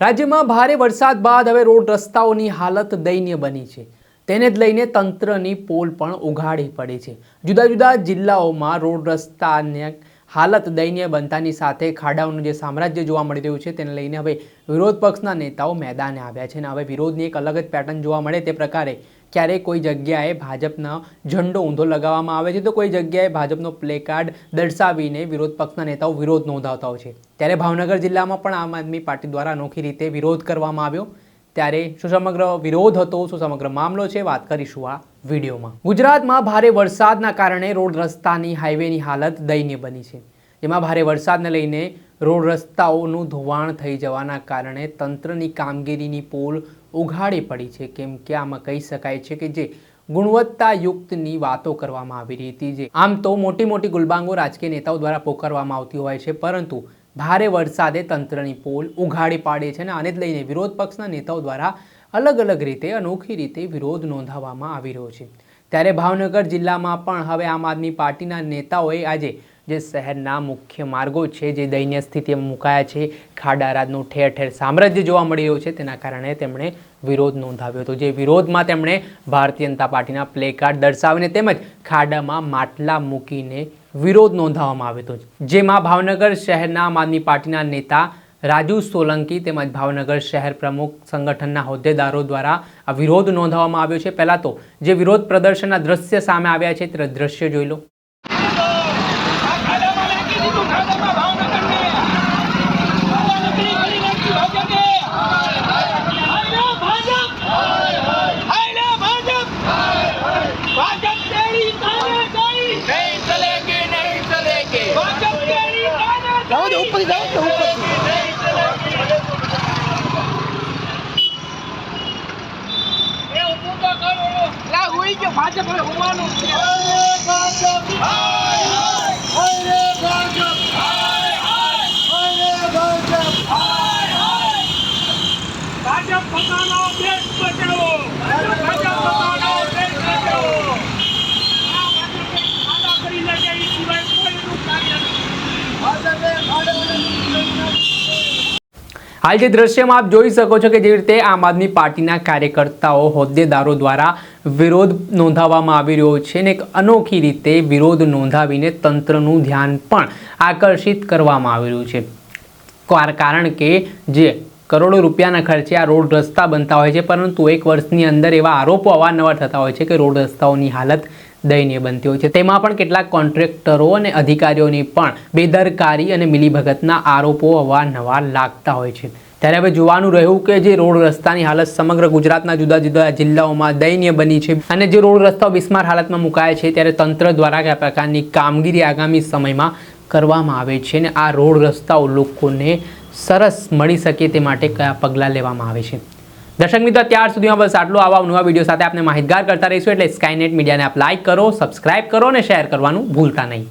રાજ્યમાં ભારે વરસાદ બાદ હવે રોડ રસ્તાઓની હાલત દયનીય બની છે. તેને જ લઈને તંત્રની પોલ પણ ઉઘાડી પડી છે. જુદા જુદા જિલ્લાઓમાં રોડ રસ્તાને હાલત દયનીય બનતાની સાથે ખાડાઓનું જે સામ્રાજ્ય જોવા મળી રહ્યું છે તેને લઈને હવે વિરોધ પક્ષના નેતાઓ મેદાને આવ્યા છે અને હવે વિરોધની એક અલગ જ પેટર્ન જોવા મળે તે પ્રકારે ક્યારેક કોઈ જગ્યાએ ભાજપનો ઝંડો ઊંધો લગાવવામાં આવે છે તો કોઈ જગ્યાએ ભાજપનો પ્લેકાર્ડ દર્શાવીને વિરોધ પક્ષના નેતાઓ વિરોધ નોંધાવતા હોય છે. ત્યારે ભાવનગર જિલ્લામાં પણ આમ આદમી પાર્ટી દ્વારા અનોખી રીતે વિરોધ કરવામાં આવ્યો. ત્યારે શું સમગ્ર વિરોધ હતો, શું સમગ્ર મામલો છે, વાત કરીશું આ વિડીયોમાં. ગુજરાતમાં ભારે વરસાદના કારણે રોડ રસ્તાની હાઈવેની હાલત દયનીય બની છે. જેમાં ભારે વરસાદને લઈને રોડ રસ્તાઓનું ધોવાણ થઈ જવાના કારણે તંત્રની કામગીરીની પોલ ઉઘાડી પડી છે. કેમ કે આમાં કહી શકાય છે કે જે ગુણવત્તાયુક્તની વાતો કરવામાં આવી રહી હતી જે આમ તો મોટી મોટી ગુલબાંગો રાજકીય નેતાઓ દ્વારા પોકારવામાં આવતી હોય છે, પરંતુ ભારે વરસાદે તંત્રની પોલ ઉઘાડી પાડે છે અને આને જ લઈને વિરોધ પક્ષના નેતાઓ દ્વારા અલગ અલગ રીતે, અનોખી રીતે વિરોધ નોંધાવવામાં આવી રહ્યો છે. ત્યારે ભાવનગર જિલ્લામાં પણ હવે આમ આદમી પાર્ટીના નેતાઓએ આજે જે શહેરના મુખ્ય માર્ગો છે, જે દયનીય સ્થિતિમાં મુકાયા છે, ખાડારાજનું ઠેર ઠેર સામ્રાજ્ય જોવા મળી રહ્યું છે, તેના કારણે તેમણે વિરોધ નોંધાવ્યો હતો. જે વિરોધમાં તેમણે ભારતીય જનતા પાર્ટીના પ્લે કાર્ડ દર્શાવીને તેમજ ખાડામાં માટલા મૂકીને વિરોધ નોંધાવવામાં આવ્યો હતો. જેમાં ભાવનગર શહેરના આમ આદમી પાર્ટીના નેતા રાજુ સોલંકી તેમજ ભાવનગર શહેર પ્રમુખ સંગઠનના હોદ્દેદારો દ્વારા આ વિરોધ નોંધાવવામાં આવ્યો છે. પહેલાં તો જે વિરોધ પ્રદર્શનના દ્રશ્ય સામે આવ્યા છે, તે દ્રશ્ય જોઈ લો ખાડામાં નાખી દીધું ખાડામાં ભાવનગરને. ભાવનગરી કરી નાખી ભાજપે. હાયરે ભાજપ! હાયરે ભાજપ! ભાજપ તેરી તાનાશાહી. ભાજપ તેરી તાનાશાહી. એ ઊભું તો કરો. હુઈ ગયો. ભાજપ હવે હોવાનું હાલ જે દ્રશ્યમાં આપ જોઈ શકો છો કે જેવી રીતે આમ આદમી પાર્ટીના કાર્યકર્તાઓ હોદ્દેદારો દ્વારા વિરોધ નોંધાવવામાં આવી રહ્યો છે અને એક અનોખી રીતે વિરોધ નોંધાવીને તંત્રનું ધ્યાન પણ આકર્ષિત કરવામાં આવી રહ્યું છે. કારણ કે જે કરોડો રૂપિયાના ખર્ચે આ રોડ રસ્તા બનતા હોય છે, પરંતુ એક વર્ષની અંદર એવા આરોપો અવારનવાર થતા હોય છે કે રોડ રસ્તાઓની હાલત દયનીય બનતી હોય છે. તેમાં પણ કેટલાક કોન્ટ્રાક્ટરો અને અધિકારીઓની પણ બેદરકારી અને મિલીભગતના આરોપો અવારનવાર લાગતા હોય છે. ત્યારે હવે જોવાનું રહ્યું કે જે રોડ રસ્તાની હાલત સમગ્ર ગુજરાતના જુદા જુદા જિલ્લાઓમાં દયનીય બની છે અને જે રોડ રસ્તાઓ બિસ્માર હાલતમાં મુકાયા છે ત્યારે તંત્ર દ્વારા કયા પ્રકારની કામગીરી આગામી સમયમાં કરવામાં આવે છે અને આ રોડ રસ્તાઓ લોકોને સરસ મળી શકે તે માટે કયા પગલાં લેવામાં આવે છે. દર્શક મિત્રો, ત્યાર સુધીમાં બસ આટલું. આવા નવા વીડિયો સાથે આપણે માહિતગાર કરતા રહીશું. એટલે સ્કાયનેટ મીડિયાને આપ લાઇક કરો સબસ્ક્રાઇબ કરો અને શેર કરવાનું ભૂલતા નહીં.